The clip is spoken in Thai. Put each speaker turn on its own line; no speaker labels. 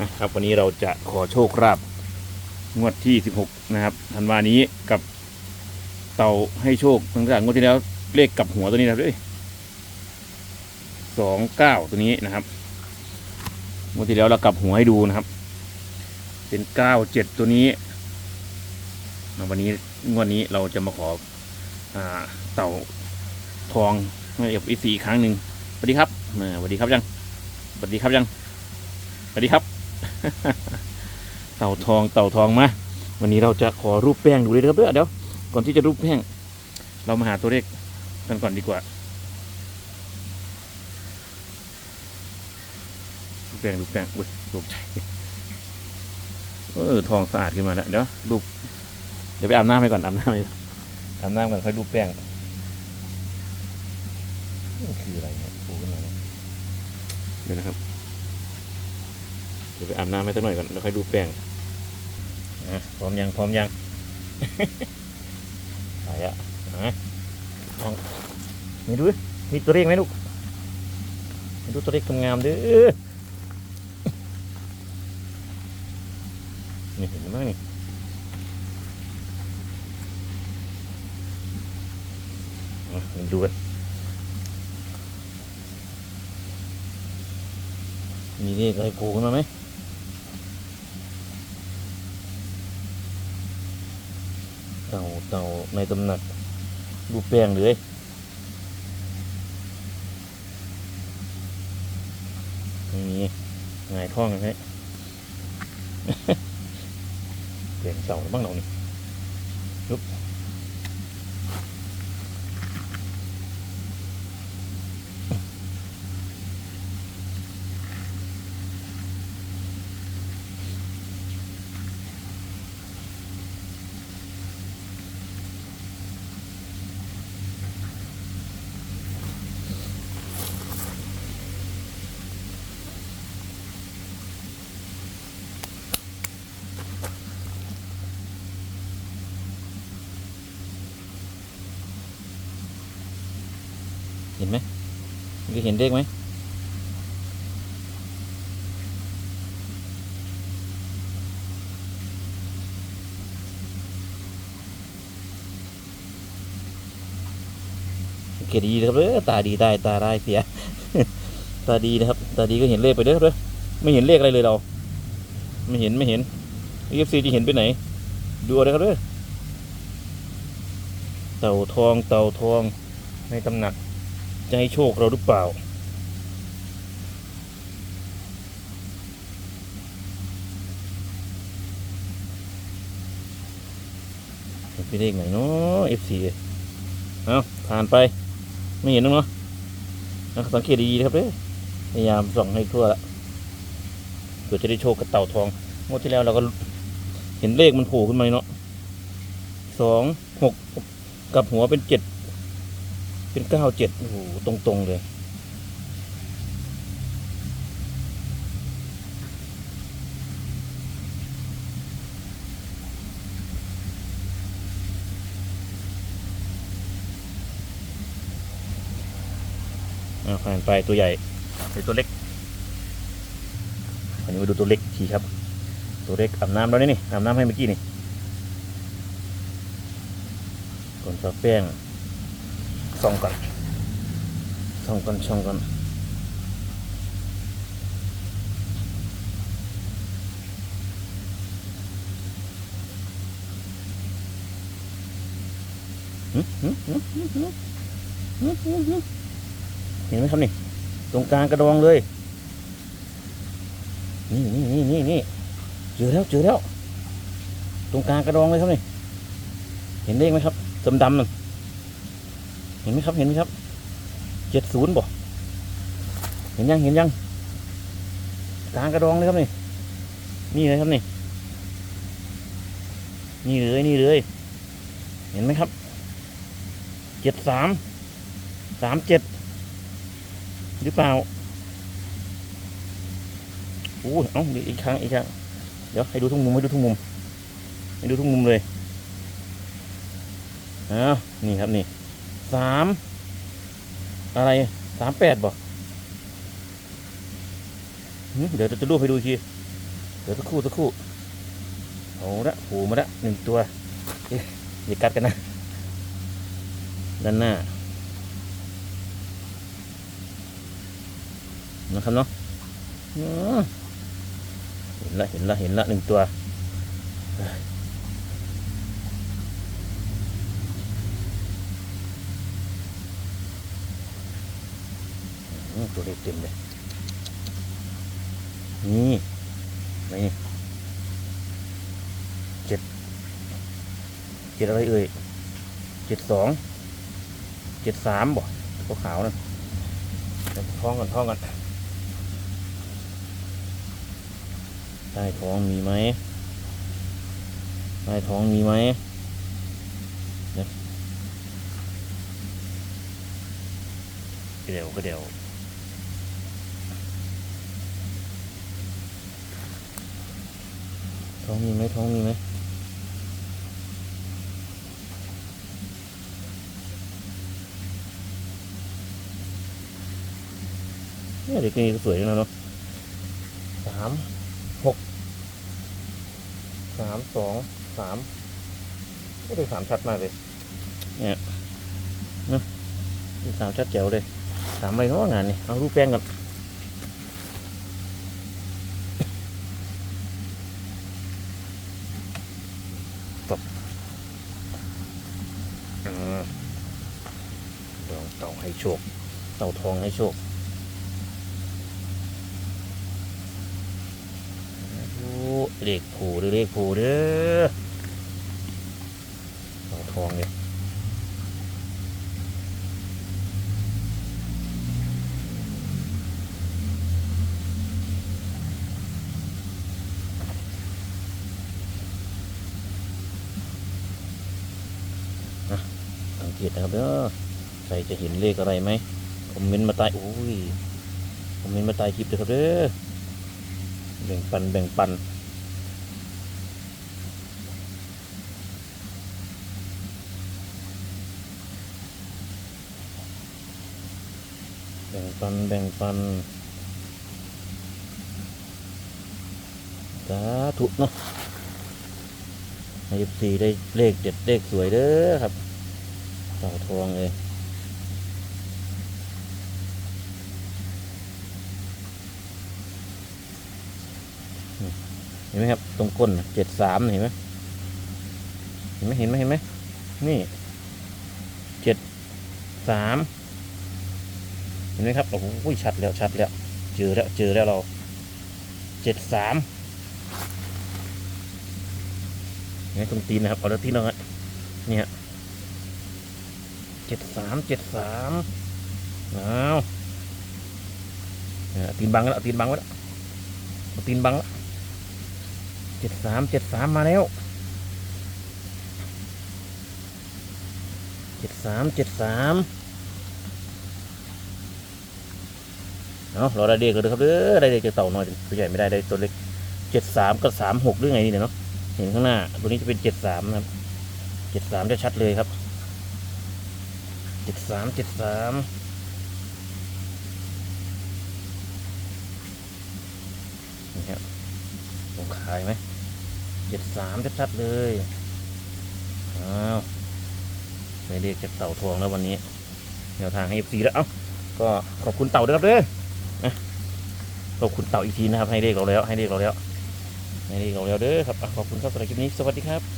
นะครับวันนี้เราจะขอโชคลาภงวดที่ 16 นะครับธันวานี้กับเต่าให้โชคตั้งแต่งวดที่แล้วเลขกลับหัวตัวนี้นะครับด้วยสองเก้าตัวนี้นะครับงวดที่แล้วเรากลับหัวให้ดูนะครับ เป็นเก้าเจ็ดตัวนี้นะวันนี้งวดนี้เราจะมาขออเต่าทองให้กับอีซีอีกครั้งหนึ่งสวัสดีครับสวัสดีครับยังสวัสดีครับยังสวัสดีครับ เต่าทองเต่าทองมาวันนี้เราจะขอรูปแป้งดูเลยครับเดี๋ยวก่อนที่จะรูปแป้งเรามาหาตัวเลขกันก่อนดีกว่ารูปแป้งรูปแป้งอุ้ยรูปใจเออทองสะอาดขึ้นมาแล้วเดี๋ยวรูปเดี๋ยวไปอาบน้ำไปก่อนอาบน้ำไปอาบน้ำก่อนค่อยรูปแป้งคืออะไรเนี่ยปูขึ้นมาเนี่ยเดี๋ยวนะครับ เดี๋ยวไปอาบน้ำให้สักหน่อยก่อนแล้วค่อยดูแป้งอะพร้อมยังพร้อมยังไปอะนะลองมีดูมีตัวเลขไหมลูกมีดูตัวเลขงามๆด้อนี่เห็นไหมนี่มาดูกันมีเลขอะไรโผล่ขึ้นมาไหม เต่าเต่าในตำหนักรูปแป้งเลยไม่มีหงายท้องกันไหมเปลี่ยนเสาบ้างเรานี่ยุบ เห็นไหมเมื่อกี้เห็นเลขไหมโอเคดีนะครับเออตาดีได้ตาได้าเสีย ตาดีนะครับ ตาดีก็เห็นเลขไปเด้อเด้อไม่เห็นเลขอะไรเลยเรา ไม่เห็นไม่เห็นเอฟซีจะเห็นไปไหน ดูอาเลยครับเด้อเต่าทองเต่าทองในตำหนัก จะให้โชคเราหรือเปล่า เป็นเลขไหนเนาะ FC เอาผ่านไป ไม่เห็นแล้วเนาะเอาสังเกตดีๆครับเด้อพยายามส่องให้ทั่วละเพื่อจะได้โชคกับเต่าทองงวดที่แล้วเราก็เห็นเลขมันโผล่ขึ้นมาเนาะสองหกกับหัวเป็นเจ็ด เป็นเก้าเจ็ดโอ้โหตรงๆเลยอ่าผ่านไปตัวใหญ่ไปตัวเล็กอันนี้มาดูตัวเล็กทีครับ ตัวเล็กอาบน้ำแล้วนี่นี่อาบน้ำให้เมื่อกี้นี่ก่อนซอแป้ง ส่องกันส่องก่อนส่องก่อนเห็นไหมครับนี่ ตรงกลางกระดองเลยนี่นี่นี่นี่เจอแล้วเจอแล้ว ตรงกลางกระดองเลยครับนี่ เห็นเลขไหมครับดำดำนั่น เห็นไหมครับเห็นไหมครับเจ็ดศูนย์บ่เห็นยังเห็นยังกลางกระดองเลยครับนี่นี่เลยครับนี่ นี่เลยนี่เลยเห็นไหมครับเจ็ดสามสามเจ็ดหรือเปล่าโอ้เอ้าเดี๋ยวอีกครั้งอีกครั้งเดี๋ยวให้ดูทุกมุมให้ดูทุกมุมให้ดูทุกมุมเลยอ้าวนี่ครับนี่ สามอะไรสามแปดบ่หึเดี๋ยวจะรูปให้ดูทีเดี๋ยวสักครู่สักครู่เอาละโผล่มาละหนึ่งตัวเอ๊ะอย่ากัดกันนะ ด้านหน้า นะครับเนาะเห็นละเห็นละเห็นละหนึ่งตัว อืม ตัวเล็กเต็มเลยนี่ไหนนี่เจ็ดเจ็ดอะไรเอ่ยเจ็ดสองเจ็ดสามบ่ตัวขาวนั่นท้องก่อนท้องก่อนใต้ท้องมีไหมใต้ท้องมีไหมเดี๋ยวเดี๋ยวก็เดี๋ยว ท้องมีไหมท้องมีไหมเนี่ยเด็กนี่ก็สวยจังนะเนาะสามหกสามสองสามก็ได้สามชัดมากเลย เนี่ยเนาะนี่สามชัดแจ๋วเลยสามใบเนาะงานนี่เอารูปแป้งก่อน ตบอ่าลองเต่าให้โชค เต่าทองให้โชคเลขผูเด้อเลขผูเด้อเต่าทองเนี่ย สังเกตนะครับเด้อใครจะเห็นเลขอะไรไหมคอมเมนต์มาใต้โอ้ยคอมเมนต์มาใต้คลิปเลยครับเด้อแบ่งปันแบ่งปันแบ่งปันแบ่งปันสาธุเนาะให้สี่ได้เลขเด็ดเลขสวยเด้อครับ เต่าทองเลยเห็นไหมครับ ตรงก้นเจ็ดสามเห็นไหมเห็นไหมเห็นไหมเห็นไหมนี่เจ็ดสามเห็นไหมครับโอ้โหชัดแล้วชัดแล้วเจอแล้วเจอแล้วเราเจ็ดสามนไหมตรงตีนนะครับเอาแล้วตีนเราอะเนี่ย เจ็ดสามเจ็ดสามเอาตีนบังแล้วตีนบังไว้แล้วตีนบังแล้วเจ็ดสามเจ็ดสามมาแล้วเจ็ดสามเจ็ดสามเอาเราได้เด็กกันเลยครับเด้อได้เด็กจะเต่าน้อยตัวใหญ่ไม่ได้ได้ตัวเล็กเจ็ดสามกับสามหกหรือไงนี่เนาะเห็นข้างหน้าตัวนี้จะเป็นเจ็ดสามนะครับเจ็ดสามจะชัดเลยครับ จ็ดสามเจ็ดสามนี่ครับตรงขายไหมเจ็ดสามชัดๆเลยอ้าวไม่เรียกจากเต่าทองแล้ววันนี้แนวทางให้สีแล้วเอ้าก็ขอบคุณเต่าด้วยครับเด้อนะขอบคุณเต่าอีกทีนะครับให้เรียกเราแล้วให้เรียกเราแล้วให้เรียกเราแล้วเด้อครับขอบคุณครับสำหรับคลิปนี้สวัสดีครับ